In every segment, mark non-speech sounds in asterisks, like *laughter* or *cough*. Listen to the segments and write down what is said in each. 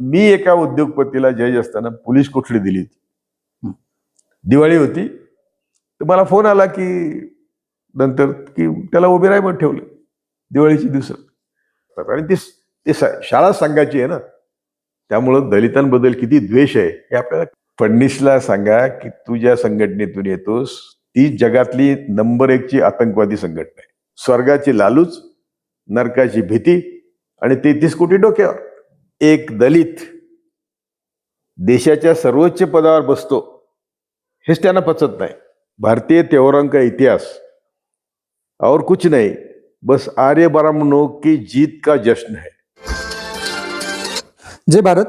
मी एका उद्योगपतीला जज असताना पोलीस कोठडी दिली होती. दिवाळी होती. तर मला फोन आला की नंतर की त्याला उभे राय म्हणून ठेवलं दिवाळीची दिवसात. आणि ती ती शाळा सांगायची आहे ना. त्यामुळं दलितांबद्दल किती द्वेष आहे हे आपल्याला फडणीसला सांगा की तू ज्या संघटनेतून येतोस ती जगातली नंबर एकची आतंकवादी संघटना आहे. स्वर्गाची लालूच नरकाची भीती आणि तेहतीस कोटी डोक्यावर. एक दलित देशाच्या सर्वोच्च पदावर बसतो हेच त्यांना पचत नाही. भारतीय त्योहारों का इतिहास. और कुछ नहीं बस आर्य ब्राह्मणों की जीत का जश्न है. जय भारत.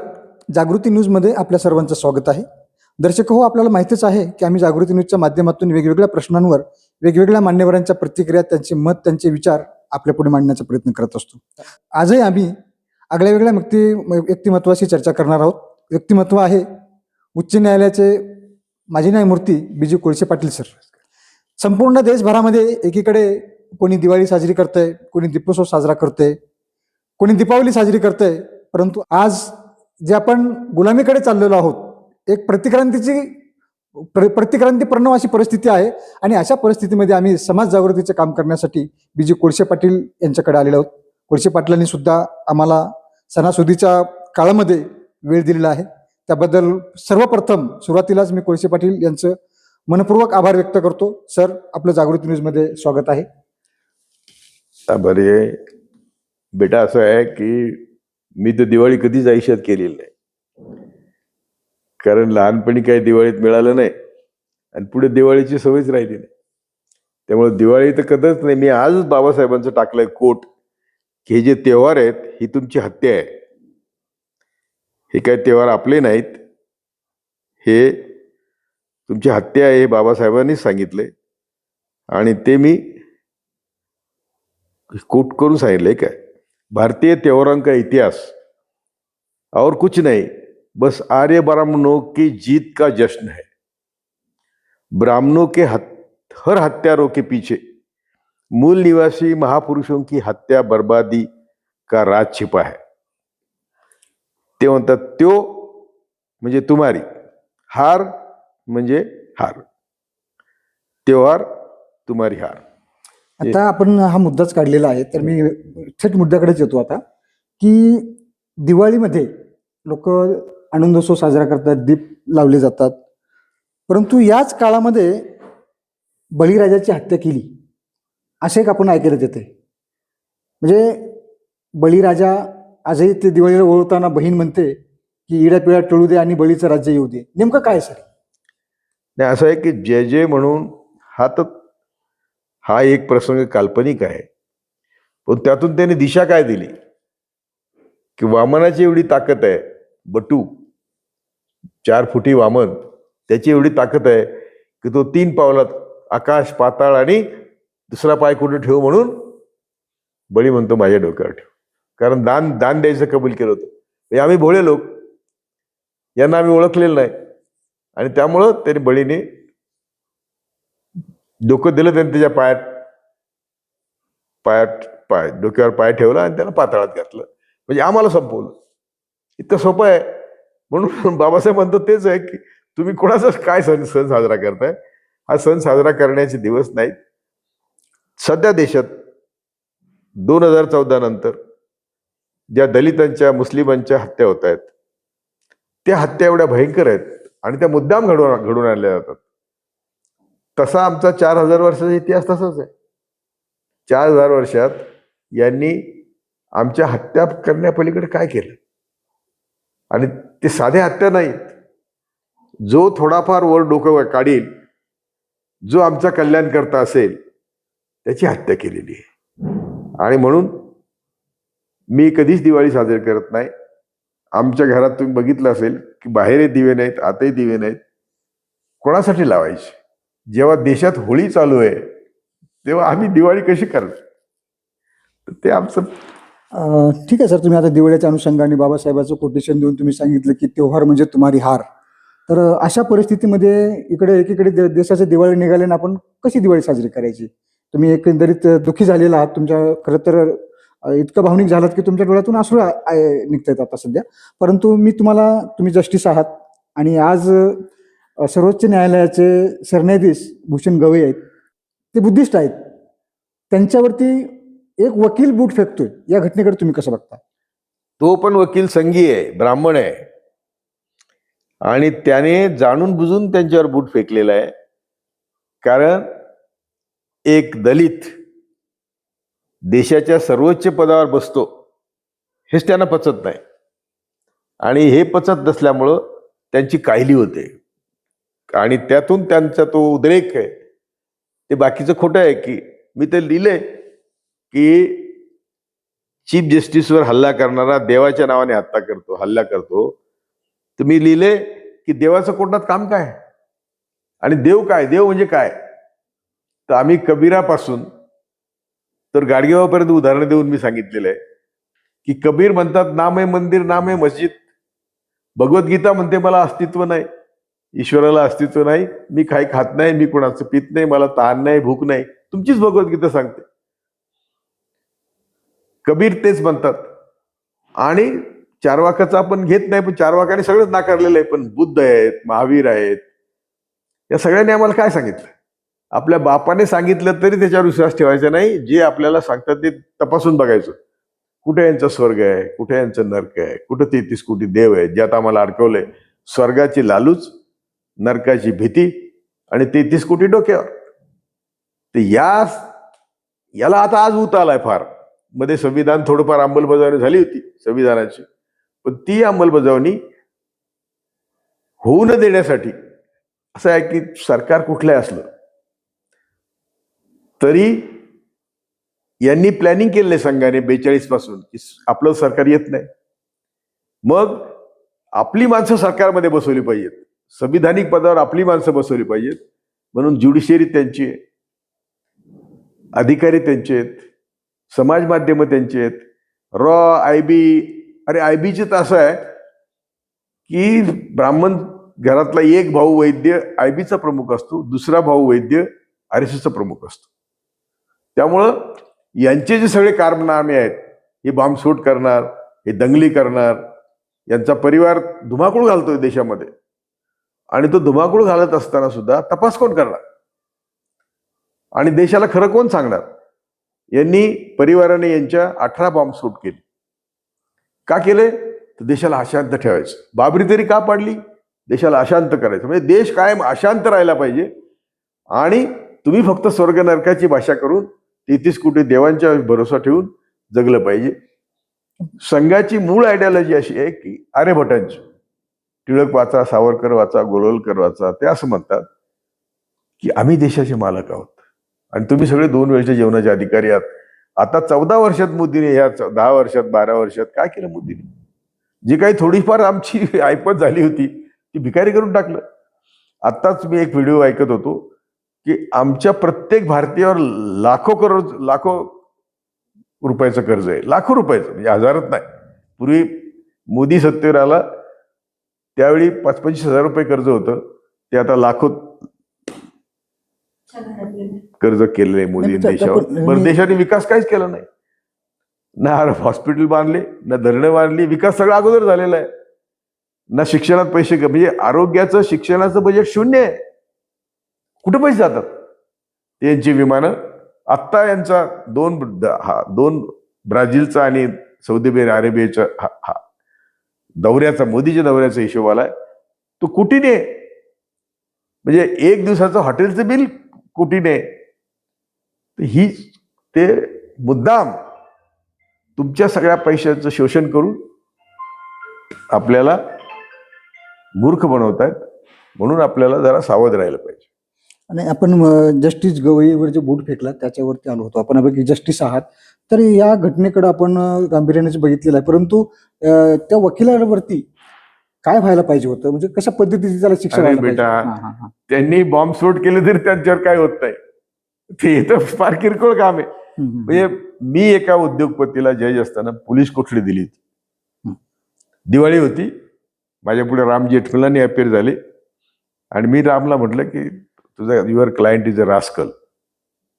जागृती न्यूजमध्ये आपल्या सर्वांचं स्वागत आहे. दर्शक हो आपल्याला माहितीच आहे की आम्ही जागृती न्यूजच्या माध्यमातून वेगवेगळ्या प्रश्नांवर वेगवेगळ्या मान्यवरांच्या प्रतिक्रिया त्यांचे मत त्यांचे विचार आपल्या पुढे मांडण्याचा प्रयत्न करत असतो. आजही आम्ही आगळ्या वेगळ्या व्यक्ती व्यक्तिमत्वाशी चर्चा करणार आहोत. व्यक्तिमत्व आहे. उच्च न्यायालयाचे माजी न्यायमूर्ती बीजी कोळसे पाटील सर. संपूर्ण देशभरामध्ये एकीकडे कोणी दिवाळी साजरी करतंय कोणी दीपोत्सव साजरा करतंय कोणी दीपावली साजरी करतंय परंतु आज जे आपण गुलामीकडे चाललेलो आहोत एक प्रतिक्रांतीची प्र- प्रतिक्रांतीपूर्ण अशी परिस्थिती आहे आणि अशा परिस्थितीमध्ये आम्ही समाज जागृतीचे काम करण्यासाठी बीजी कोळसे पाटील यांच्याकडे आलेलो आहोत. कोळसे पाटलांनी सुद्धा आम्हाला सणासुदीच्या काळामध्ये वेळ दिलेला आहे. त्याबद्दल सर्वप्रथम सुरुवातीलाच मी कोळसे पाटील यांचं मनपूर्वक आभार व्यक्त करतो. सर आपलं जागृती न्यूजमध्ये स्वागत आहे. बरे बेटा असं आहे की मी तर दिवाळी कधीच आयुष्यात केलेली नाही. कारण लहानपणी काही दिवाळीत मिळालं नाही आणि पुढे दिवाळीची सवयच राहिली नाही. त्यामुळे दिवाळी तर कधीच नाही. मी आजच बाबासाहेबांचं टाकलंय कोट. हे जे त्योहार आहेत ही तुमची हत्या आहे. हे काही त्योहार आपले नाहीत. हे तुमची हत्या आहे हे बाबासाहेबांनीच सांगितले. आणि ते मी कोट करून सांगितलंय काय? भारतीय त्योहारों का इतिहास. और कुछ नहीं. बस आर्य ब्राह्मणों की जीत का जश्न है. ब्राह्मणों के हत, हर हत्यारों के पीछे मूल निवासी महापुरुषों की हत्या बर्बादी का राज छिपा है। ते म्हणतात त्यो म्हणजे तुम्हारी हार म्हणजे हार त्योहार तुम्हारी हार. आता आपण हा मुद्दाच काढलेला आहे तर मी थेट मुद्द्याकडेच येतो आता की दिवाळीमध्ये लोक आनंदोत्सव साजरा करतात दीप लावले जातात परंतु याच काळामध्ये बळीराजाची हत्या केली. असे एक आपण ऐकायला येते म्हणजे बळीराजा आजही ते दिवाळीला ओळखताना बहीण म्हणते की इड्या पिळ्या टळू दे आणि बळीचं राज्य येऊ दे. नेमकं काय सर? नाही असं आहे की जय जय म्हणून हा तर हा एक प्रसंग काल्पनिक आहे. पण त्यातून त्याने दिशा काय दिली? की वामनाची एवढी ताकद आहे बटू चार फुटी वामन त्याची एवढी ताकद आहे की तो तीन पावलात आकाश पाताळ आणि दुसरा पाय कुठे ठेवू म्हणून बळी म्हणतो माझ्या डोक्यावर ठेव. कारण दान दान द्यायचं कबूल केलं होतं. म्हणजे आम्ही भोळे लोक. यांना आम्ही ओळखलेलं नाही. आणि त्यामुळं त्याने बळीने डोकं दिलं त्याने त्याच्या पायात पायात पाय डोक्यावर पाय ठेवला आणि त्याला पाताळात घातलं. म्हणजे आम्हाला संपवलं. इतकं सोपं आहे. म्हणून बाबासाहेब म्हणतो तेच आहे की तुम्ही कोणाचा काय सण सण साजरा करताय? हा सण साजरा करण्याचे दिवस नाहीत. सध्या देशात दोन हजार चौदा नंतर ज्या दलितांच्या मुस्लिमांच्या हत्या होत आहेत त्या हत्या एवढ्या भयंकर आहेत आणि त्या मुद्दाम घडवून घडून आणल्या जातात. तसा आमचा चार हजार वर्षाचा इतिहास तसाच आहे. चार हजार वर्षात यांनी आमच्या हत्या करण्यापलीकडे काय केलं? आणि ते साध्या हत्या नाहीत. जो थोडाफार वर डोकं काढील जो आमचा कल्याण करता असेल त्याची हत्या केलेली आहे. आणि म्हणून मी कधीच दिवाळी साजरी करत नाही. आमच्या घरात तुम्ही बघितलं असेल की बाहेरही दिवे नाहीत आतही दिवे नाहीत. कोणासाठी लावायचे? जेव्हा देशात होळी चालू आहे तेव्हा आम्ही दिवाळी कशी करणार? तर ते आमचं ठीक आहे सर तुम्ही आता दिवाळीच्या अनुषंगाने बाबासाहेबांचं कोटेशन देऊन तुम्ही सांगितलं की त्योहार म्हणजे तुम्हारी हार. तर अशा परिस्थितीमध्ये इकडे एकीकडे दे- देशाचे दिवाळी निघाले आपण कशी दिवाळी साजरी करायची? तुम्ही एकंदरीत दुःखी झालेला आहात तुमच्या खरं तर इतकं भावनिक झालात की तुमच्या डोळ्यातून अश्रू आ- आ- निघतायत आता सध्या. परंतु मी तुम्हाला तुम्ही जस्टिस आहात आणि आज सर्वोच्च न्यायालयाचे सरन्यायाधीश भूषण गवई आहेत. ते बुद्धिस्ट आहेत. त्यांच्यावरती एक वकील बूट फेकतोय. या घटनेकडे तुम्ही कसं बघता? तो पण वकील संघी आहे ब्राह्मण आहे. आणि त्याने जाणून बुजून त्यांच्यावर बूट फेकलेला आहे. कारण एक दलित देशाच्या सर्वोच्च पदावर बसतो हेच त्यांना पचत नाही. आणि हे पचत नसल्यामुळं त्यांची काहिली होते. आणि त्यातून त्यांचा तो उद्रेक आहे. ते बाकीचं खोटं आहे की मी ते लिहिलंय की चीफ जस्टिसवर हल्ला करणारा देवाच्या नावाने हत्या करतो हल्ला करतो. तर मी लिहिले की देवाचं कोर्टात काम काय? आणि देव काय? देव म्हणजे काय? तर आम्ही कबीरापासून तर गाडगेवापर्यंत उदाहरण देऊन मी सांगितलेलं आहे की कबीर म्हणतात नाम आहे मंदिर नाम आहे मस्जिद. भगवद्गीता म्हणते मला अस्तित्व नाही. ईश्वराला अस्तित्व नाही. मी काही खात नाही मी कोणाचं पित नाही मला तहान नाही भूक नाही. तुमचीच भगवद्गीता सांगते. कबीर तेच म्हणतात. आणि चारवाकाचा आपण घेत नाही पण चारवाकाने सगळंच नाकारलेलं आहे पण बुद्ध आहेत महावीर आहेत. या सगळ्यांनी आम्हाला काय सांगितलं? आपल्या बापाने सांगितलं तरी त्याच्यावर विश्वास ठेवायचा नाही. जे आपल्याला सांगतात ते तपासून बघायचं. कुठे यांचा स्वर्ग आहे? कुठे यांचं नरक आहे? कुठं तेहतीस कोटी देव आहे ज्यात आम्हाला अडकवलंय. स्वर्गाची लालूच नरकाची भीती आणि तेहतीस कोटी डोक्यावर. तर या याला आता आज उत आलाय फार. मध्ये संविधान थोडंफार अंमलबजावणी झाली होती संविधानाची. पण ती अंमलबजावणी होऊ न देण्यासाठी असं आहे की सरकार कुठलंही असलं तरी यांनी प्लॅनिंग केलेलं आहे संघाने बेचाळीसपासून की आपलं सरकार येत नाही. मग आपली माणसं सरकारमध्ये बसवली पाहिजेत. संविधानिक पदावर आपली माणसं बसवली पाहिजेत. म्हणून ज्युडिशियरी त्यांची आहे. अधिकारी त्यांचे आहेत. समाज माध्यमं त्यांचे आहेत. रॉ आय बी अरे आय बीचे तर असं आहे की ब्राह्मण घरातला एक भाऊ वैद्य आय बीचा प्रमुख असतो दुसरा भाऊ वैद्य आर एस एसचा प्रमुख असतो. त्यामुळं यांचे जे सगळे कारनामे आहेत हे बॉम्बस्फोट करणार हे दंगली करणार यांचा परिवार धुमाकूळ घालतोय देशामध्ये. आणि तो धुमाकूळ घालत असताना सुद्धा तपास कोण करणार? आणि देशाला खरं कोण सांगणार? यांनी परिवाराने यांच्या अठरा बॉम्बस्फोट केले. का केले? तर देशाला अशांत ठेवायचं. बाबरी तरी का पाडली? देशाला अशांत करायचं. म्हणजे देश कायम अशांत राहायला पाहिजे. आणि तुम्ही फक्त स्वर्ग नरकाची भाषा करून तेहतीस कोटी देवांच्या भरोसा ठेवून जगलं पाहिजे. संघाची मूळ आयडियॉलॉजी अशी आहे की आर्यभटांची टिळक वाचा सावरकर वाचा गोळवलकर वाचा ते असं म्हणतात की आम्ही देशाचे मालक आहोत. आणि तुम्ही सगळे दोन वेळच्या जेवणाचे अधिकारी आहात. आता चौदा वर्षात मोदीने या दहा वर्षात बारा वर्षात काय केलं मोदीने? जी काही थोडीफार आमची *laughs* ऐपत झाली होती ती भिकारी करून टाकलं. आत्ताच मी एक व्हिडिओ ऐकत होतो. की आमच्या प्रत्येक भारतीयावर लाखो करोड लाखो रुपयाचं कर्ज आहे. लाखो रुपयाचं म्हणजे हजारच नाही. पूर्वी मोदी सत्तेवर आला त्यावेळी पाच पंचवीस हजार रुपये कर्ज होतं. ते आता लाखो कर्ज केलेलं आहे मोदी देशावर. पण देशाने विकास काहीच केला नाही. ना हॉस्पिटल बांधले ना धरणं बांधली विकास सगळा अगोदर झालेला आहे. ना शिक्षणात पैसे म्हणजे आरोग्याचं शिक्षणाचं बजेट शून्य आहे. कुठे पैसे जातात यांची विमानं आत्ता यांचा दोन हा दोन ब्राझीलचा आणि सौदी अरेबियाचा हा हा दौऱ्याचा मोदीच्या दौऱ्याचा हिशोब आलाय. तो कुटीने म्हणजे एक दिवसाचं हॉटेलचं बिल कुटीने. ही ते मुद्दाम तुमच्या सगळ्या पैशाचं शोषण करून आपल्याला मूर्ख बनवत आहेत म्हणून आपल्याला जरा सावध राहिलं पाहिजे. आणि आपण जस्टिस गवईवर जे बूट फेकला त्याच्यावरती आलो होतो. आपण अभि जस्टिस आहात. तर या घटनेकडे आपण गांभीर्याने बघितलेलं आहे. परंतु त्या वकिलावरती काय व्हायला पाहिजे होतं? म्हणजे कशा पद्धतीने त्याला शिक्षा? बेटा. त्यांनी बॉम्बस्फोट केले तरी त्यांच्यावर काय होत नाही. ते तर फार किरकोळ काम आहे. म्हणजे मी एका उद्योगपतीला जज असताना पोलीस कोठडी दिली होती. हं. दिवाळी होती. माझ्या पुढे राम जेठमलानी अपेअर झाले. आणि मी रामला म्हटलं की तुझा your client is a rascal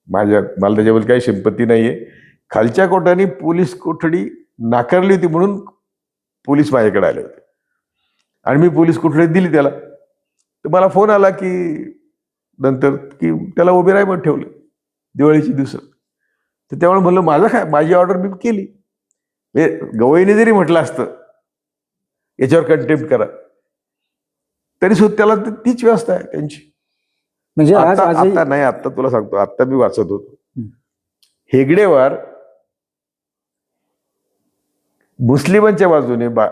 माझ्या मला त्याच्याबद्दल काही संपत्ती आहे खालच्या कोर्टाने पोलीस कोठडी नाकारली होती म्हणून पोलीस माझ्याकडे आले होते. आणि मी पोलीस कोठडी दिली त्याला. तर मला फोन आला की नंतर की त्याला उभे राय म्हणून ठेवलं. दिवाळीची दिवसात. तर त्यामुळे म्हणलं माझं काय माझी ऑर्डर मी केली. गवईने जरी म्हटलं असतं याच्यावर कंटेम्प्ट करा. तरी सुद्धा त्याला तीच व्यवस्था आहे त्यांची. म्हणजे आज आता नाही आता तुला सांगतो. आता मी वाचत होतो. हेगडेवार मुस्लिमांच्या बाजूने बा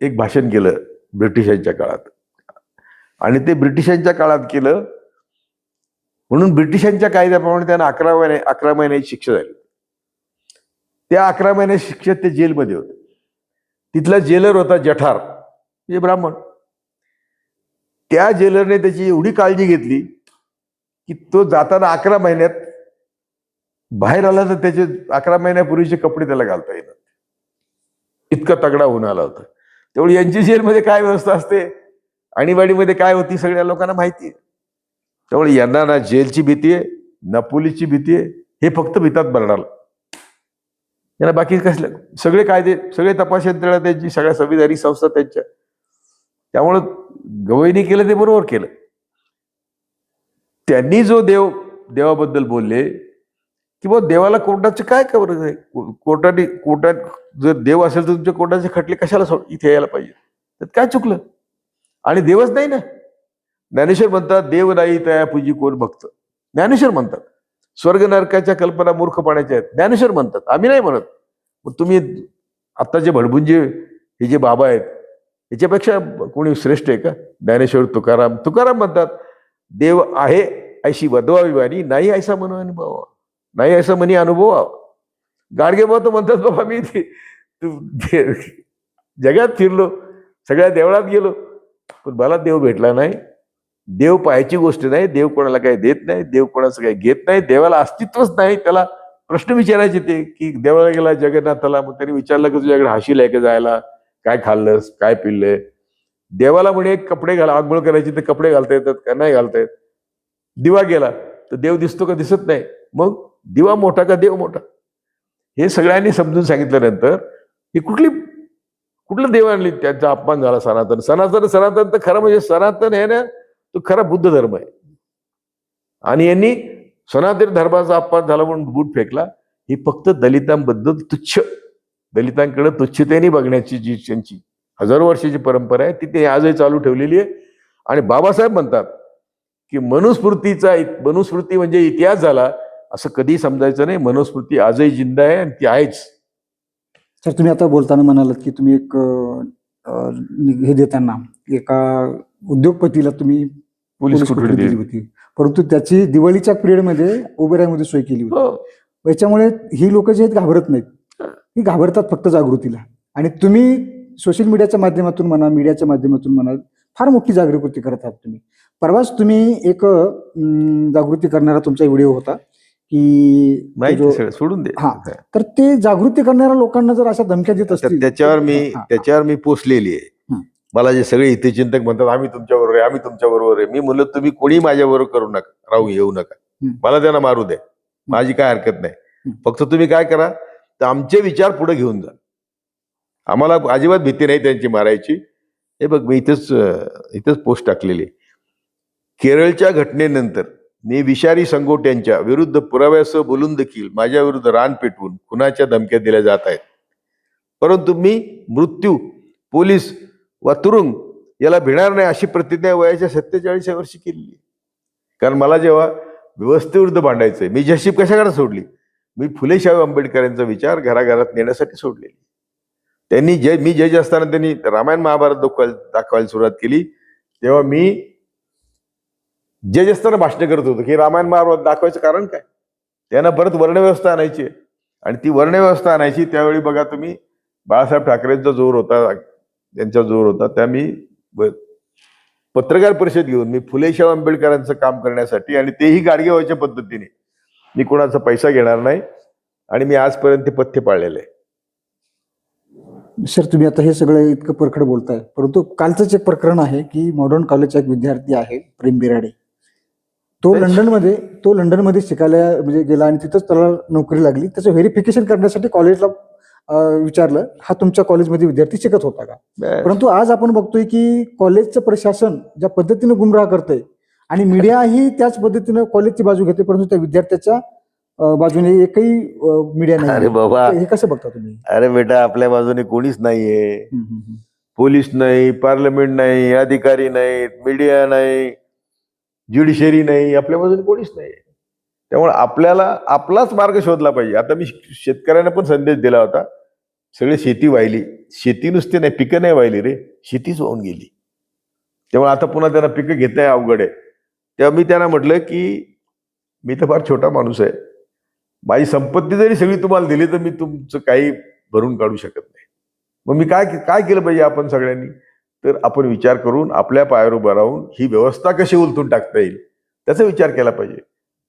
एक भाषण केलं ब्रिटिशांच्या काळात. आणि ते ब्रिटिशांच्या काळात केलं म्हणून ब्रिटिशांच्या कायद्याप्रमाणे त्यांना अकरा महिने अकरा महिन्याची शिक्षा झाली. त्या अकरा महिन्या शिक्षेत ते जेलमध्ये होते. तिथला जेलर होता जठार म्हणजे ब्राह्मण. त्या जेलरने त्याची एवढी काळजी घेतली की तो जाताना अकरा महिन्यात बाहेर आला तर त्याचे अकरा महिन्यापूर्वीचे कपडे त्याला घालता येतात. इतका तगडा होऊन आला होता. तेवढी यांची जेलमध्ये काय व्यवस्था असते? आणीबाणीमध्ये काय होती सगळ्या लोकांना माहिती आहे. त्यामुळे यांना ना जेलची भीती आहे ना पोलीसची भीती आहे हे फक्त भीतात भरणार. यांना बाकी कसले सगळे कायदे सगळे तपास यंत्रणा त्यांची सगळ्या संविधानिक संस्था त्यांच्या. त्यामुळं गवईने केलं ते बरोबर केलं. त्यांनी जो देव देवाबद्दल बोलले की बा देवाला कोर्टाचं काय खबर आहे? को- कोर्टाने कोर्टात जर देव असेल तर तुमच्या कोर्टाचे खटले कशाला सोड इथे यायला पाहिजे. त्यात काय चुकलं? आणि देवच नाही ना. ज्ञानेश्वर म्हणतात देव नाही तया पूजी कोण भक्त ज्ञानेश्वर म्हणतात. स्वर्ग नरकाच्या कल्पना मूर्खपणाच्या आहेत. ज्ञानेश्वर म्हणतात. आम्ही नाही म्हणत. मग तुम्ही आत्ता जे भडभुंजे हे जे बाबा आहेत याच्यापेक्षा कोणी श्रेष्ठ आहे का? ज्ञानेश्वर तुकाराम तुकाराम म्हणतात देव आहे ऐशी वधवावी नाही ऐसा म्हणून अनुभव. नाही असं म्हणी अनुभव. गाडगे बाबा म्हणतात बाबा मी ते- तू- जगात फिरलो सगळ्या देवळात गेलो पण मला देव भेटला नाही. देव पाहायची गोष्ट नाही देव कोणाला काही देत नाही देव कोणाचं काही घेत नाही देवाला अस्तित्वच नाही. त्याला प्रश्न विचारायचे ते की देवाला गेला जगन्नाथाला मग त्यांनी विचारलं की तुझ्याकडे हाशील आहे का जायला? काय खाल्लंस? काय पिल्लंय देवाला म्हणे कपडे घाला आंघोळ करायची तर कपडे घालता येतात का नाही घालता येत? दिवा गेला तर देव दिसतो का दिसत नाही. मग दिवा मोठा का देव मोठा? हे सगळ्यांनी समजून सांगितल्यानंतर ही कुठली कुठलं देव आणली? त्यांचा अपमान झाला सनातन. सनातन सनातन तर खरं म्हणजे सनातन आहे ना तो खरा बुद्ध धर्म आहे. आणि यांनी सनातन धर्माचा अपमान झाला म्हणून बूट फेकला. ही फक्त दलितांबद्दल तुच्छ दलितांकडे तुच्छतेने बघण्याची जी त्यांची हजारो वर्षाची परंपरा आहे. ती ते आजही चालू ठेवलेली आहे. आणि बाबासाहेब म्हणतात की मनुस्मृतीचा मनुस्मृती म्हणजे इतिहास झाला. असं कधी समजायचं नाही. मनुस्मृती आजही जिंदा आहे आणि ती आहेच. तर तुम्ही आता बोलताना म्हणालात की तुम्ही एक हे देताना एका उद्योगपतीला तुम्ही पोलीस दिली? होती? परंतु त्याची दिवाळीच्या पिरियडमध्ये उबेरामध्ये सोय केली होती. हो. याच्यामुळे ही लोक जे आहेत घाबरत नाहीत. ही घाबरतात फक्त जागृतीला. आणि तुम्ही सोशल मीडियाच्या माध्यमातून म्हणा मीडियाच्या माध्यमातून म्हणा फार मोठी जागृती करत आहात तुम्ही परवाच तुम्ही एक जागृती करणारा तुमचा व्हिडिओ होता की सोडून दे हा. तर ते जागृती करणाऱ्या लोकांना जर अशा धमक्या देत असतील त्याच्यावर मी. त्याच्यावर मी पोचलेली आहे. मला जे सगळे हितचिंतक म्हणतात आम्ही तुमच्या बरोबर आहे आम्ही तुमच्या बरोबर आहे मी म्हणलं तुम्ही कोणी माझ्या बरोबर करू नका राहू येऊ नका. मला त्यांना मारू द्या माझी काय हरकत नाही. फक्त तुम्ही काय करा तर आमचे विचार पुढे घेऊन जा आम्हाला अजिबात भीती नाही त्यांची मारायची. हे बघ मी इथंच इथंच पोस्ट टाकलेली आहे. केरळच्या घटनेनंतर मी विषारी संगोट्यांच्या विरुद्ध पुराव्यासह बोलून देखील माझ्या विरुद्ध रान पेटवून खुनाच्या धमक्या दिल्या जात आहेत. परंतु मी मृत्यू पोलीस वा तुरुंग याला भिणार नाही अशी प्रतिज्ञा वयाच्या सत्तेचाळीस वर्षी केलेली कारण मला जेव्हा व्यवस्थेविरुद्ध भांडायचंय मी जशीब कशाकडे सोडली? मी फुले शाहू आंबेडकरांचा विचार घराघरात नेण्यासाठी सोडलेली त्यांनी जे मी जज असताना त्यांनी रामायण महाभारत दाखवायला दाखवायला सुरुवात केली तेव्हा मी जज असताना भाषण करत होतो की रामायण महाभारत दाखवायचं कारण काय? त्यांना परत वर्णव्यवस्था आणायची आणि ती वर्णव्यवस्था आणायची त्यावेळी बघा तुम्ही बाळासाहेब ठाकरेंचा जोर होता त्यांचा जोर होता त्या मी पत्रकार परिषद घेऊन मी फुलेशाह आंबेडकरांचं काम करण्यासाठी आणि तेही गाडगेवाच्या पद्धतीने मी कोणाचा पैसा घेणार नाही आणि मी आजपर्यंत ते पथ्य पाळलेलं आहे. सर तुम्ही आता हे सगळं इतकं परखड बोलताय. परंतु कालचंच एक प्रकरण आहे की मॉडर्न कॉलेजचा एक विद्यार्थी आहे प्रेम बिराडे. तो. लंडनमध्ये तो लंडनमध्ये शिकायला म्हणजे गेला आणि तिथंच त्याला नोकरी लागली. त्याचं व्हेरिफिकेशन करण्यासाठी कॉलेजला विचारलं हा तुमच्या कॉलेजमध्ये विद्यार्थी शिकत होता का? परंतु आज आपण बघतोय की कॉलेजचं प्रशासन ज्या पद्धतीने गुमराह करतंय आणि मीडिया ही त्याच पद्धतीनं कॉलेजची बाजू घेते परंतु त्या विद्यार्थ्याच्या बाजूने एकही मीडिया अरे नाही बाबा. हे कसं बघता तुम्ही? अरे बेटा आपल्या बाजूने कोणीच नाहीये. पोलीस नाही पार्लमेंट नाही अधिकारी नाहीत मीडिया नाही ज्युडिशरी नाही आपल्या बाजूने कोणीच नाही त्यामुळे आपल्याला आपलाच मार्ग शोधला पाहिजे. आता मी शेतकऱ्यांना पण संदेश दिला होता. सगळी शेती वाहिली. शेती नुसती नाही पिकं नाही वाहिली रे. शेतीच वाहून गेली. त्यामुळे आता पुन्हा त्यांना पिकं घेता अवघड आहे. तेव्हा मी त्यांना म्हटलं की मी तर फार छोटा माणूस आहे. माझी संपत्ती जरी सगळी तुम्हाला दिली तर मी तुमचं काही भरून काढू शकत नाही. मग मी काय काय केलं पाहिजे आपण सगळ्यांनी? तर आपण विचार करून आपल्या पायावर उभं राहून ही व्यवस्था कशी उलटून टाकता येईल त्याचा विचार केला पाहिजे.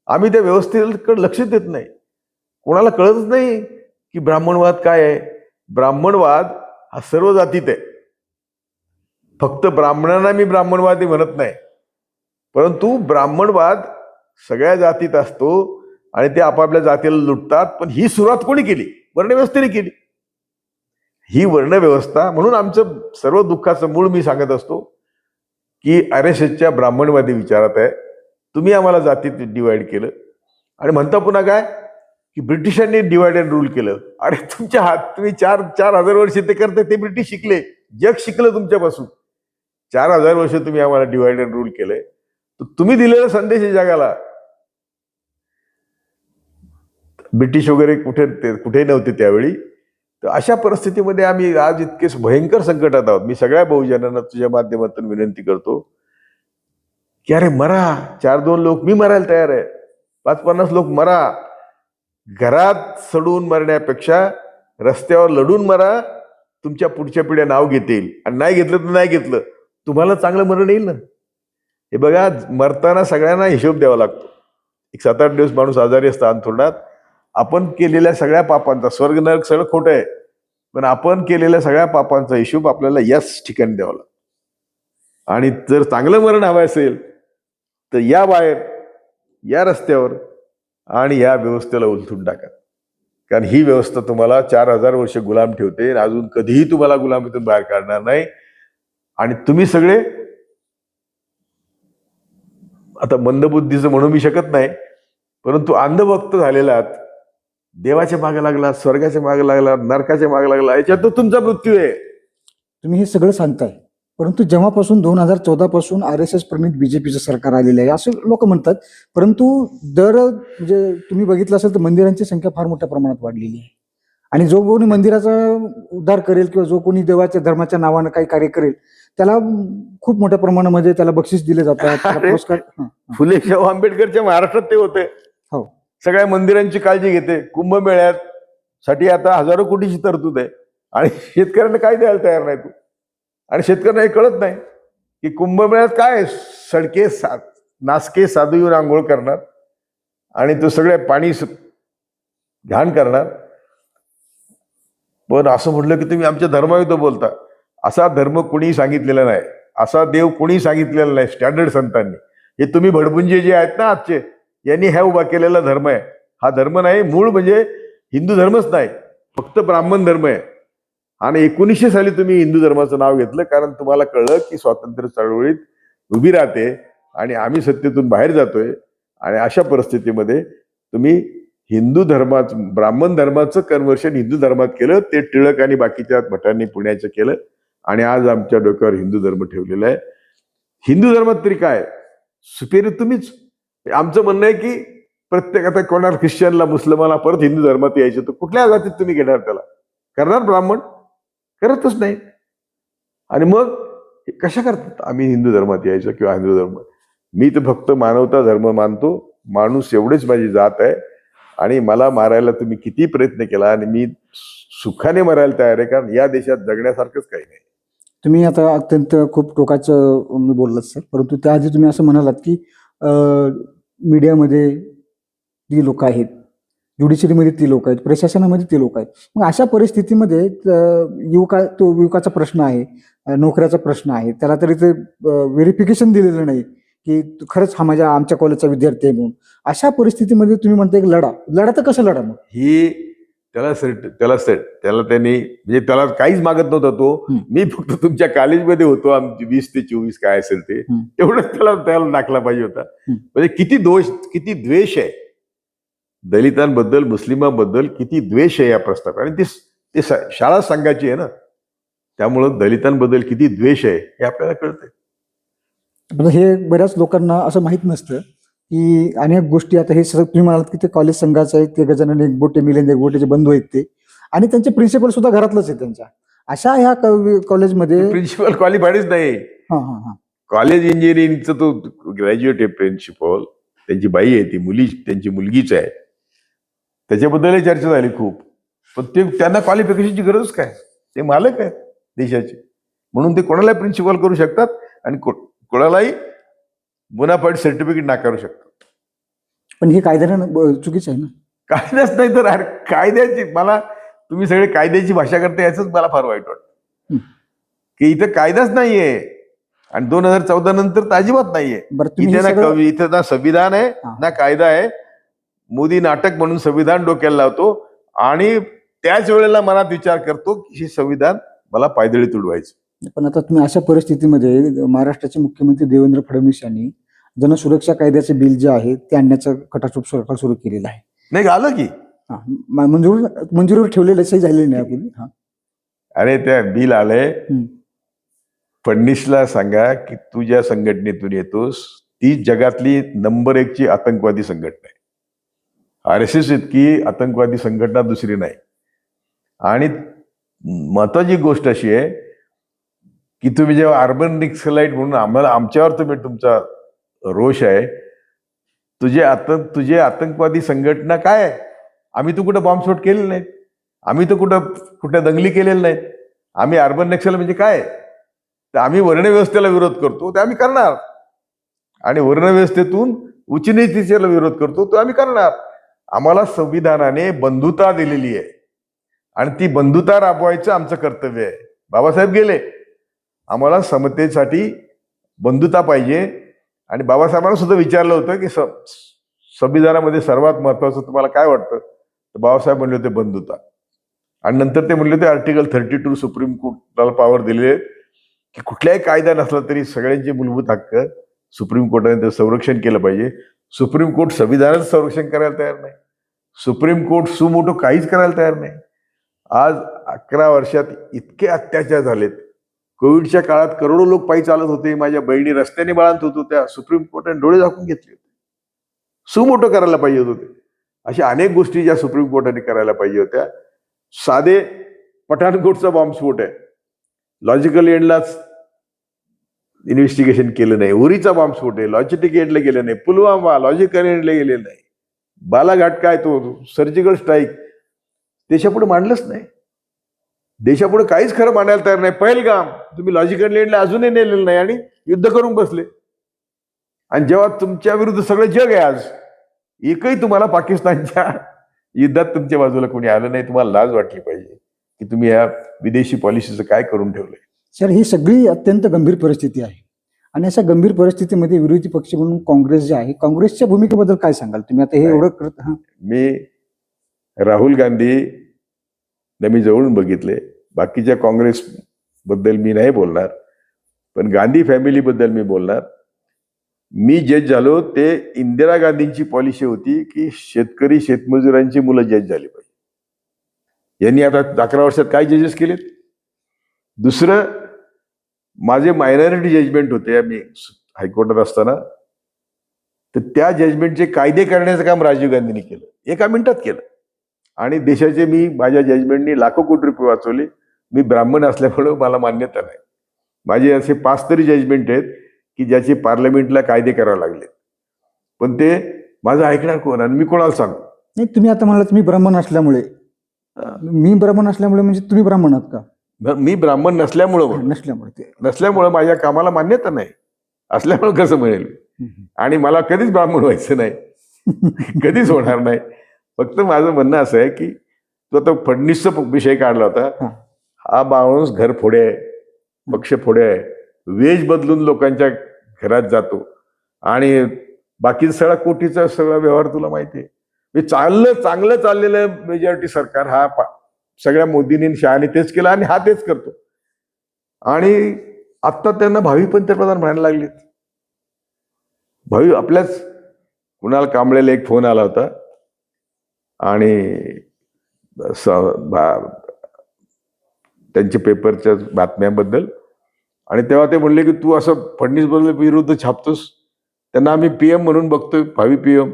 आम्ही त्या व्यवस्थेकडे लक्ष देत नाही. कोणाला कळतच नाही की ब्राह्मणवाद काय आहे. ब्राह्मणवाद हा सर्व जातीत आहे. फक्त ब्राह्मणांना मी ब्राह्मणवादी म्हणत नाही. परंतु ब्राह्मणवाद सगळ्या जातीत असतो. आणि ते आपापल्या जातीला लुटतात पण ही सुरुवात कोणी केली? वर्णव्यवस्थेने केली. ही वर्णव्यवस्था म्हणून आमचं सर्व दुःखाचं मूळ मी सांगत असतो की आर एस एसच्या ब्राह्मणवादी विचारात आहे तुम्ही आम्हाला जातीत डिवाईड केलं. आणि म्हणता पुन्हा काय? की ब्रिटिशांनी डिवाइड अँड रूल केलं. अरे तुमच्या हात तुम्ही चार चार हजार वर्ष ते करते ते ब्रिटिश शिकले. जग शिकलं तुमच्यापासून. चार हजार वर्ष तुम्ही आम्हाला डिवाइड अँड रूल केलंय. तर तुम्ही दिलेला संदेश आहे जगाला ब्रिटिश वगैरे कुठे ते कुठेही नव्हते त्यावेळी. तर अशा परिस्थितीमध्ये आम्ही आज इतके भयंकर संकटात आहोत. मी सगळ्या बहुजनांना तुझ्या माध्यमातून विनंती करतो की अरे मरा. चार दोन लोक मी मरायला तयार आहे. पाच पन्नास लोक मरा. घरात सडून मरण्यापेक्षा रस्त्यावर लढून मरा. तुमच्या पुढच्या पिढ्या नाव घेतील. आणि नाही घेतलं तर नाही घेतलं. तुम्हाला चांगलं मरण येईल ना? हे बघा मरताना सगळ्यांना हिशोब द्यावा लागतो. एक सात आठ दिवस माणूस आजारी असता अंथरुणात. आपण केलेल्या सगळ्या पापांचा स्वर्ग नरक सगळं खोटं आहे. पण आपण केलेल्या सगळ्या पापांचा हिशोब आपल्याला याच ठिकाणी द्यावा लागतो. आणि जर चांगलं मरण हवं असेल तर या बाहेर या रस्त्यावर आणि या व्यवस्थेला उलथून टाका. कारण ही व्यवस्था तुम्हाला चार हजार वर्ष गुलाम ठेवते आणि अजून कधीही तुम्हाला गुलामीतून बाहेर काढणार नाही. आणि तुम्ही सगळे आता मंदबुद्धीचं म्हणू मी शकत नाही परंतु अंधभक्त झालेला आहात. देवाच्या मागे लागला स्वर्गाच्या मागे लागला नरकाच्या मागे लागला याच्यात तो तुमचा मृत्यू आहे तुम्ही हे सगळं सांगताय परंतु जेव्हापासून दोन हजार चौदा पासून आर एस एस प्रणित बीजेपीचं सरकार आलेलं आहे असं लोक म्हणतात परंतु दर म्हणजे तुम्ही बघितलं असेल तर मंदिरांची संख्या फार मोठ्या प्रमाणात वाढलेली आहे आणि जो कोणी मंदिराचा उद्धार करेल किंवा जो कोणी देवाच्या धर्माच्या नावानं काही कार्य करेल त्याला खूप मोठ्या प्रमाणामध्ये त्याला बक्षीस दिले जातात. पुरस्कार. फुले शाहू आंबेडकरच्या महाराष्ट्रात ते होते. सगळ्या मंदिरांची काळजी घेते कुंभमेळ्यात. साठी आता हजारो कोटीची तरतूद आहे. आणि शेतकऱ्यांना काय द्यायला तयार नाही तू? आणि शेतकऱ्यांना हे कळत नाही की कुंभमेळ्यात काय सडके सा नासके साधू येऊन आंघोळ करणार. आणि तो सगळे पाणी घाण करणार. पण असं म्हटलं की तुम्ही आमच्या धर्माविरुद्ध बोलता. असा धर्म कुणीही सांगितलेला नाही. असा देव कुणीही सांगितलेला नाही स्टँडर्ड संतांनी. हे तुम्ही भडबुंजे जे आहेत ना आजचे यांनी ह्या उभा केलेला धर्म आहे. हा धर्म नाही मूळ म्हणजे हिंदू धर्मच नाही फक्त ब्राह्मण धर्म आहे. आणि एकोणीसशे साली तुम्ही हिंदू धर्माचं नाव घेतलं कारण तुम्हाला कळलं की स्वातंत्र्य चळवळीत उभी राहते आणि आम्ही सत्तेतून बाहेर जातोय. आणि अशा परिस्थितीमध्ये तुम्ही हिंदू धर्माचं ब्राह्मण धर्माचं कन्व्हर्शन हिंदू धर्मात केलं ते टिळक आणि बाकीच्या भटांनी पुण्याचं केलं. आणि आज आमच्या डोक्यावर हिंदू धर्म ठेवलेला आहे. हिंदू धर्मात तरी काय? सुपेरी तुम्हीच आमचं म्हणणं आहे की प्रत्येक आता कोणाला ख्रिश्चनला मुस्लिमाला परत हिंदू धर्मात यायचं तर कुठल्या जातीत तुम्ही घेणार त्याला? करणार ब्राह्मण? करतच नाही. आणि मग हे कशा करतात? आम्ही हिंदू धर्मात यायचं किंवा हिंदू धर्म? मी तर फक्त मानवता धर्म मानतो. माणूस एवढीच माझी जात आहे. आणि मला मारायला तुम्ही किती प्रयत्न केला आणि मी सुखाने मरायला तयार आहे कारण या देशात जगण्यासारखंच काही नाही. तुम्ही आता अत्यंत खूप टोकाचं बोललात सर. परंतु त्याआधी तुम्ही असं म्हणालात की मीडियामध्ये ती लोक आहेत ज्युडिशरीमध्ये ती लोक आहेत प्रशासनामध्ये ती लोक आहेत. मग अशा परिस्थितीमध्ये युवका तो युवकाचा प्रश्न आहे नोकऱ्याचा प्रश्न आहे त्याला तरी ते व्हेरिफिकेशन दिलेलं नाही की खरंच हा माझ्या आमच्या कॉलेजचा विद्यार्थी आहे म्हणून. अशा परिस्थितीमध्ये तुम्ही म्हणता की लढा. लढा तर कसं लढा मग? ही त्याला सेट त्याला सेट त्याला त्यांनी म्हणजे त्याला काहीच मागत नव्हता तो. मी फक्त तुमच्या कॉलेजमध्ये होतो. आमची वीस ते चोवीस काय असेल ते. एवढंच त्याला त्याला दाखला पाहिजे होता. म्हणजे किती दोष किती द्वेष आहे. दलितांबद्दल मुस्लिमांबद्दल किती द्वेष आहे या प्रस्ताव आणि ते शाळा सांगायची आहे ना. त्यामुळं दलितांबद्दल किती द्वेष आहे हे आपल्याला कळतंय. हे बऱ्याच लोकांना असं माहीत नसतं. की अनेक गोष्टी आता हे सगळं तुम्ही म्हणालात की ते कॉलेज संघाचं आहे ते गजानन एकबोटे मिलिंद एकबोटेचे बंधू आहेत ते. आणि त्यांचे प्रिन्सिपल सुद्धा घरातलंच आहे त्यांच्या. अशा ह्या कॉलेजमध्ये प्रिन्सिपल क्वालिफाईडच नाही. कॉलेज इंजिनिअरिंगचा तो ग्रॅज्युएट आहे प्रिन्सिपल त्यांची बाई आहे ती मुली त्यांची मुलगीच आहे. त्याच्याबद्दलही चर्चा झाली खूप. पण ते त्यांना क्वालिफिकेशनची गरज काय? ते मालक आहेत देशाचे. म्हणून ते कोणालाही प्रिन्सिपल करू शकतात आणि कोणालाही बोनाफाईड सर्टिफिकेट नाकारू शकतात पण हे कायद्यानं चुकीचं आहे ना? कायदाच नाही तर अरे कायद्याची मला तुम्ही सगळे कायद्याची भाषा करता याच मला फार वाईट वाटतं. की इथं कायदाच नाहीये. आणि दोन हजार चौदा नंतर तर अजिबात नाहीये. इथे ना इथं ना संविधान आहे. ना कायदा आहे. मोदी नाटक म्हणून संविधान डोक्याला लावतो. आणि त्याच वेळेला मनात विचार करतो की हे संविधान मला पायदळी तुडवायचं पण आता तुम्ही अशा परिस्थितीमध्ये महाराष्ट्राचे मुख्यमंत्री देवेंद्र फडणवीस यांनी जनसुरक्षा कायद्याचे बिल जे आहे ते आणण्याचं कटाचूप सरकार सुरू केलेलं आहे. नाही आलं की. हा, म- मंजूर मंजुरीवर ठेवलेलं सही झालेली नाही आपली हा. अरे त्या बिल आलंय. हं. फडणीसला सांगा की तू ज्या संघटनेतून येतोस ती जगातली नंबर एकची आतंकवादी संघटना आहे. आर एस एस इतकी आतंकवादी संघटना दुसरी नाही. आणि महत्वाची गोष्ट अशी आहे की तुम्ही जेव्हा अर्बन निक्सलाइट म्हणून आम्हाला आमच्यावर तुम्ही तुमचा रोष आहे तुझे आतंक तुझे आतंकवादी संघटना काय आहे? आम्ही तर कुठं बॉम्बस्फोट केलेले नाहीत. आम्ही तर कुठं कुठं दंगली केलेल्या नाहीत. आम्ही अर्बन नक्षल म्हणजे काय? तर आम्ही वर्णव्यवस्थेला विरोध करतो ते आम्ही करणार. आणि वर्णव्यवस्थेतून उच्चनीतीला विरोध करतो तो आम्ही करणार. आम्हाला संविधानाने बंधुता दिलेली आहे. आणि ती बंधुता राबवायचं आमचं कर्तव्य आहे. बाबासाहेब गेले. आम्हाला समतेसाठी बंधुता पाहिजे. आणि बाबासाहेबांना सुद्धा विचारलं होतं की स- संविधानामध्ये सर्वात महत्वाचं तुम्हाला काय वाटतं? तर बाबासाहेब म्हणले होते बंधुता. आणि नंतर ते म्हणले होते आर्टिकल थर्टी टू सुप्रीम कोर्टाला पॉवर दिलेले की कुठलाही कायदा नसला तरी सगळ्यांचे मूलभूत हक्क सुप्रीम कोर्टाने ते संरक्षण केलं पाहिजे. सुप्रीम कोर्ट संविधानाचं संरक्षण करायला तयार नाही. सुप्रीम कोर्ट सुमोटो काहीच करायला तयार नाही. आज अकरा वर्षात इतके अत्याचार झालेत. कोविडच्या काळात करोडो लोक पायी चालत होते. माझ्या बहिणी रस्त्याने बाळांत होतो त्या सुप्रीम कोर्टाने डोळे झाकून घेतले होते. सुमोठं करायला पाहिजे होते. अशा अनेक गोष्टी ज्या सुप्रीम कोर्टाने करायला पाहिजे होत्या. साधे पठाणकोटचा बॉम्बस्फोट आहे. लॉजिकल एंडलाच इन्व्हेस्टिगेशन केलं नाही. उरीचा बॉम्बस्फोट आहे. लॉजिटिक एंडला गेलं नाही. पुलवामा लॉजिकल एंडला गेलेलं नाही. बालाघाट काय तो सर्जिकल स्ट्राईक देशापुढे मांडलंच नाही. देशापुढे काहीच खरं मांडायला तयार नाही. पहिलगाम तुम्ही लॉजिकल एंडला अजूनही नेलेलं नाही आणि युद्ध करून बसले. आणि जेव्हा तुमच्या विरुद्ध सगळं जग आहे आज एकही तुम्हाला पाकिस्तानच्या *laughs* युद्धात तुमच्या बाजूला कोणी आलं नाही तुम्हाला लाज वाटली पाहिजे की तुम्ही या विदेशी पॉलिसीचं काय करून ठेवलंय. सर ही सगळी अत्यंत गंभीर परिस्थिती आहे. आणि अशा गंभीर परिस्थितीमध्ये विरोधी पक्ष म्हणून काँग्रेस जे आहे काँग्रेसच्या भूमिकेबद्दल काय सांगाल तुम्ही? आता हे. एवढं करत मी राहुल गांधी ना मी जवळून बघितले. बाकीच्या काँग्रेसबद्दल मी नाही बोलणार पण गांधी फॅमिलीबद्दल मी बोलणार. मी जज झालो ते इंदिरा गांधींची पॉलिसी होती की शेतकरी शेतमजुरांची मुलं जज झाली पाहिजे. यांनी आता अकरा वर्षात काय जजेस केलेत? दुसरं माझे मायनॉरिटी जजमेंट होते मी हायकोर्टात असताना. तर त्या जजमेंटचे कायदे करण्याचं काम राजीव गांधींनी केलं. एका मिनिटात केलं. आणि देशाचे मी माझ्या जजमेंटनी लाखो कोटी रुपये वाचवले. मी ब्राह्मण असल्यामुळं मला मान्यता नाही. माझे असे पाच तरी जजमेंट आहेत की ज्याचे पार्लमेंटला कायदे करावे लागले पण ते माझं ऐकणार कोण? आणि मी कोणाला सांगू? नाही तुम्ही आता म्हणालात मी ब्राह्मण असल्यामुळे. मी ब्राह्मण असल्यामुळे म्हणजे तुम्ही ब्राह्मण आहात का? मी ब्राह्मण नसल्यामुळं. नसल्यामुळे ते. नसल्यामुळं माझ्या कामाला मान्यता नाही. असल्यामुळं कसं मिळेल? हम्म. आणि मला कधीच ब्राह्मण व्हायचं नाही. *laughs* कधीच होणार नाही. फक्त माझं म्हणणं असं आहे की तो आता फडणीसचा विषय काढला. होता. हा. माणूस घर फोडे आहे पक्ष फोडे आहे वेज बदलून लोकांच्या घरात जातो. आणि बाकी सगळा कोटीचा सगळा व्यवहार तुला माहिती आहे. म्हणजे चाललं चांगलं चाललेलं मेजॉरिटी सरकार हा सगळ्या मोदींनी शहाने तेच केलं आणि हा तेच करतो. आणि आत्ता त्यांना भावी पंतप्रधान म्हणायला लागलेत. भावी आपल्याच कुणाल कांबळेला एक फोन आला होता. आणि स- भा- त्यांच्या पेपरच्या बातम्याबद्दल. आणि तेव्हा ते म्हणले की तू असं फडणवीसबद्दल विरुद्ध छापतोस. त्यांना आम्ही पी एम म्हणून बघतोय भावी पी एम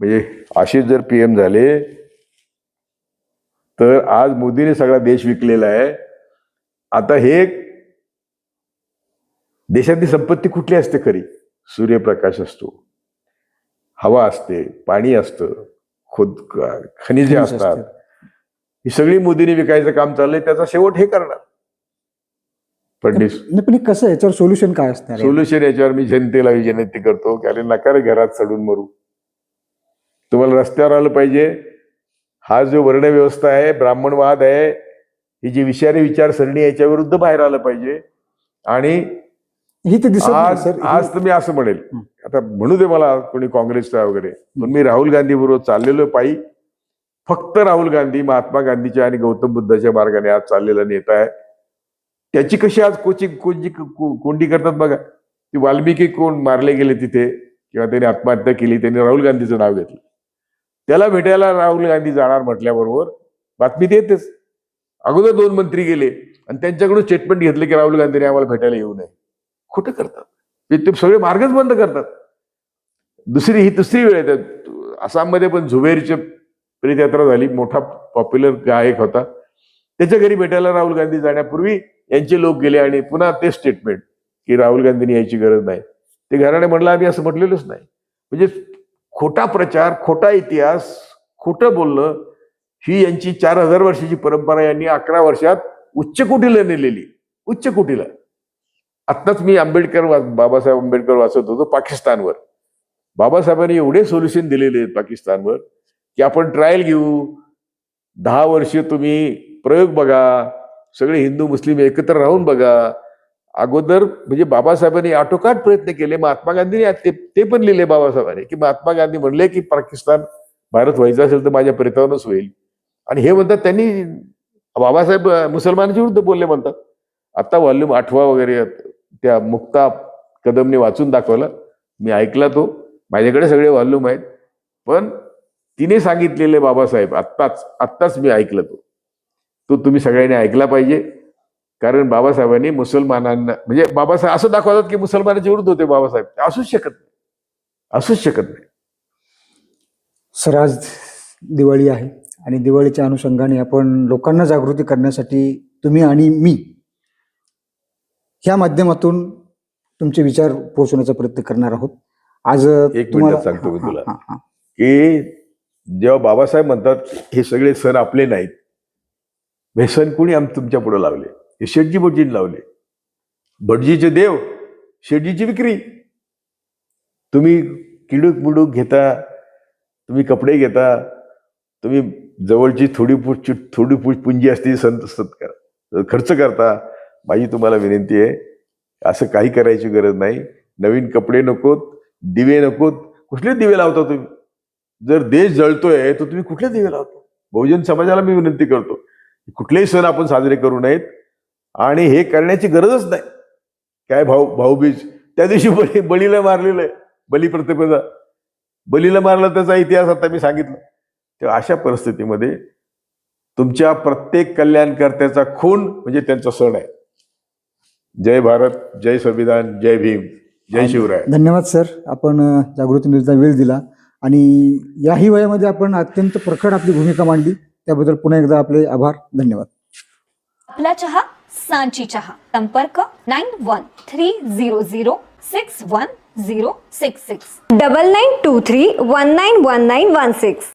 म्हणजे असे जर पी एम झाले तर आज मोदीने सगळा देश विकलेला आहे. आता हे देशातली संपत्ती कुठली असते खरी? सूर्यप्रकाश असतो. हवा असते पाणी असतं. खोद खनिजे असतात. ही सगळी मोदीने विकायचं काम चाललंय त्याचा शेवट हे करणार फडणवीस नाही पण कसं? याच्यावर सोल्युशन काय असणार? सोल्युशन याच्यावर मी जनतेला विनंती करतो की अरे नका रे घरात चढून मरू तुम्हाला रस्त्यावर आलं पाहिजे हा जो वर्णव्यवस्था आहे ब्राह्मणवाद आहे ही जी विषारी विचारसरणी याच्या विरुद्ध बाहेर आलं पाहिजे आणि ही ते दिसत आज आज तर मी असं म्हणेल. आता म्हणू दे मला कोणी काँग्रेसचा वगैरे. पण मी राहुल गांधी बरोबर चाललेलो पायी. फक्त राहुल गांधी महात्मा गांधीच्या आणि गौतम बुद्धाच्या मार्गाने आज चाललेला नेता आहे. त्याची कशी आज कोची कोणजी कोंडी करतात बघा. ती वाल्मिकी कोण मारले गेले तिथे किंवा त्याने आत्महत्या केली त्यांनी राहुल गांधीचं नाव घेतलं. त्याला भेटायला राहुल गांधी जाणार म्हटल्याबरोबर बातमी देतेच. अगोदर दोन मंत्री गेले आणि त्यांच्याकडून स्टेटमेंट घेतले की राहुल गांधीने आम्हाला भेटायला येऊ नये. खोटं करतात. ते ते सगळे मार्गच बंद करतात. दुसरी ही दुसरी वेळ आहे. आसाममध्ये पण झुबेरची प्रेतयात्रा झाली. मोठा पॉप्युलर गायक होता. त्याच्या घरी भेटायला राहुल गांधी जाण्यापूर्वी यांचे लोक गेले आणि पुन्हा ते स्टेटमेंट की राहुल गांधींनी यायची गरज नाही. ते घराणे म्हणलं आम्ही असं म्हटलेलंच नाही. म्हणजे खोटा प्रचार खोटा इतिहास खोटं बोलणं ही यांची चार हजार वर्षाची परंपरा यांनी अकरा वर्षात उच्च कोटीला नेलेली. उच्च कोटीला. आत्ताच मी आंबेडकर वा- बाबासाहेब आंबेडकर वाचत होतो पाकिस्तानवर. बाबासाहेबांनी एवढे सोल्युशन दिलेले आहेत पाकिस्तानवर की आपण ट्रायल घेऊ. दहा वर्ष तुम्ही प्रयोग बघा. सगळे हिंदू मुस्लिम एकत्र राहून बघा. अगोदर म्हणजे बाबासाहेबांनी आटोकाट प्रयत्न केले. महात्मा गांधीने ते ते पण लिहिले बाबासाहेबांनी की महात्मा गांधी म्हणले की पाकिस्तान भारत व्हायचं असेल तर माझ्या प्रयत्नावरच होईल. आणि हे म्हणतात त्यांनी बाबासाहेब मुसलमानांच्या विरुद्ध बोलले म्हणतात. आता व्हॉल्यूम आठवा वगैरे त्या मुक्ता कदमने वाचून दाखवला. मी ऐकला तो. माझ्याकडे सगळे व्हॉल्यूम आहेत. पण तिने सांगितलेले बाबासाहेब आत्ताच आत्ताच मी ऐकलं तो. तो तुम्ही सगळ्यांनी ऐकला पाहिजे. कारण बाबासाहेबांनी मुसलमानांना म्हणजे बाबासाहेब असं दाखवतात की मुसलमानाच्या विरुद्ध होते बाबासाहेब. ते असूच शकत नाही. असूच शकत नाही. सर आज दिवाळी आहे आणि दिवाळीच्या अनुषंगाने आपण लोकांना जागृती करण्यासाठी तुम्ही आणि मी ह्या माध्यमातून तुमचे विचार पोहोचवण्याचा प्रयत्न करणार आहोत. आज एक मिनिटात सांगतो मी तुला. की जेव्हा बाबासाहेब म्हणतात हे सगळे सण आपले नाहीत. हे सण कोणी आम तुमच्यापुढे लावले? हे शेटजी भटजीने लावले. भटजीचे देव शेटजीची विक्री. तुम्ही किडूक मुडूक घेता तुम्ही कपडे घेता तुम्ही जवळची थोडी पुढची थोडी पुंजी असते संत सत्कार खर्च करता. माझी तुम्हाला विनंती आहे असं काही करायची गरज नाही. नवीन कपडे नकोत दिवे नकोत कुठले दिवे लावता तुम्ही? जर देश जळतोय तर तुम्ही कुठले दिवे लावतो? बहुजन समाजाला मी विनंती करतो कुठलेही सण आपण साजरे करू नयेत. आणि हे करण्याची गरजच नाही. काय भाऊ भाऊबीज? त्या दिवशी बळी बळीला मारलेलं आहे. बली प्रतिपदा बलीला मारलं त्याचा इतिहास आता मी सांगितलं. तेव्हा अशा परिस्थितीमध्ये तुमच्या प्रत्येक कल्याणकर्त्याचा खून म्हणजे त्यांचा सण आहे. जय भारत जय संविधान जय भीम. जय शिवराय धन्यवाद सर आपण जागृती न्यूजला वेळ दिला आणि याही वयामध्ये आपण अत्यंत प्रखर आपली भूमिका मांडली त्याबद्दल पुन्हा एकदा आपले आभार धन्यवाद आपला चहा सांची चहा संपर्क nine one three zero zero six one zero six six double nine two three one nine one nine one six